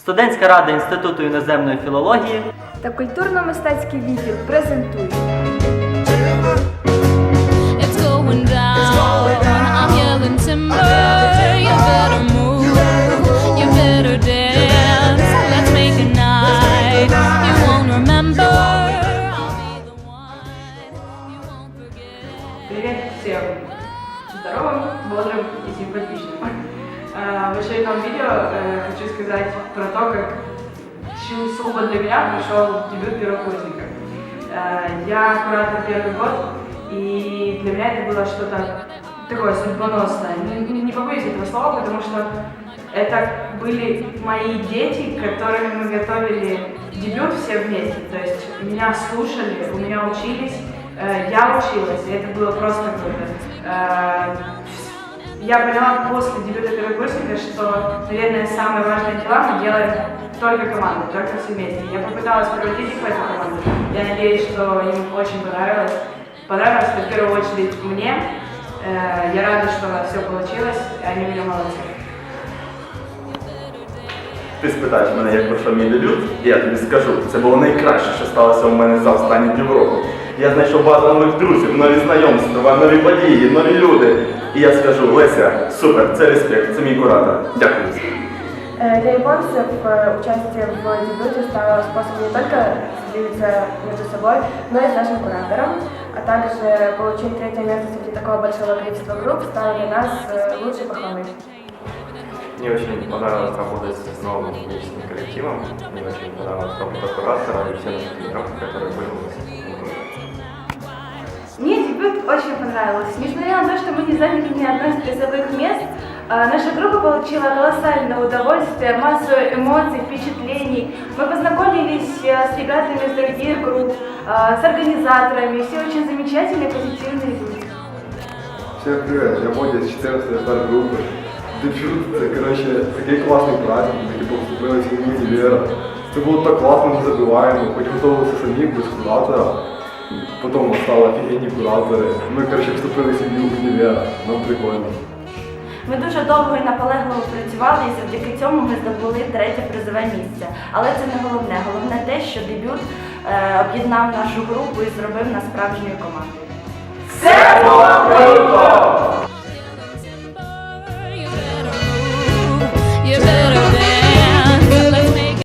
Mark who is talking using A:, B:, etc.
A: Студентська рада Інституту іноземної філології
B: та культурно-мистецький відділ презентують
C: It's going down. I'm yelling timber.
D: В очередном видео э, хочу сказать про то, как чему сугубо для меня прошел дебют первокурсника. Э, Я куратор первый год, и для меня это было что-то такое судьбоносное. Не, не- побоюсь этого слова, потому что это были мои дети, которыми мы готовили дебют все вместе. То есть меня слушали, у меня учились, э, я училась, и это было просто круто. Я поняла после дебюта первокурсника, что, наверное, самые важные дела мы делаем только командой, только все вместе. Я попыталась превратить их в эту команду. Я надеюсь, что им очень понравилось. Понравилось в первую очередь мне. Э, Я рада, что все получилось, они меня молодцы.
E: Ти спитаєш мене, як пройшов мій дебют, і я тобі скажу, це було найкраще, що сталося у мене за останні півроку. Я знайшов багато нових друзів, нові знайомства, нові події, нові люди. І я скажу, Леся, супер, це респект, це мій куратор. Дякую.
B: Э, Для японцев э, участие в дебюте стало способом не только сблизиться между собой, но и с нашим куратором, а также получить третье место среди такого большого количества групп стало для нас э, лучшей похвалой.
F: Мне очень понравилось работать с новым ученическим коллективом. Мне очень понравилась работа куратора и всем тренеров, которые были у нас.
G: Мне дебют очень понравился. Несмотря на то, что мы не заняли ни одно из призовых мест, а, наша группа получила колоссальное удовольствие, массу эмоций, впечатлений. Мы познакомились э, с ребятами из других групп, а, с организаторами. Все очень замечательные, позитивные люди.
H: Всем привет, я Бодя з 14 ФР групи. Дебют, це коротше такий класний праздник, ми типу вступили в сім'ю універа. Це було так класно, ми забиваємо, потім готувалися самі без куратора. Потім стали офігенні куратори. Ми коротше вступили в сім'ю універа. Нам прикольно.
G: Ми дуже довго і наполегливо працювали, і завдяки цьому ми здобули третє призове місце. Але це не головне. Головне те, що дебют е, об'єднав нашу групу і зробив нас справжньою командою.
E: Це було круто!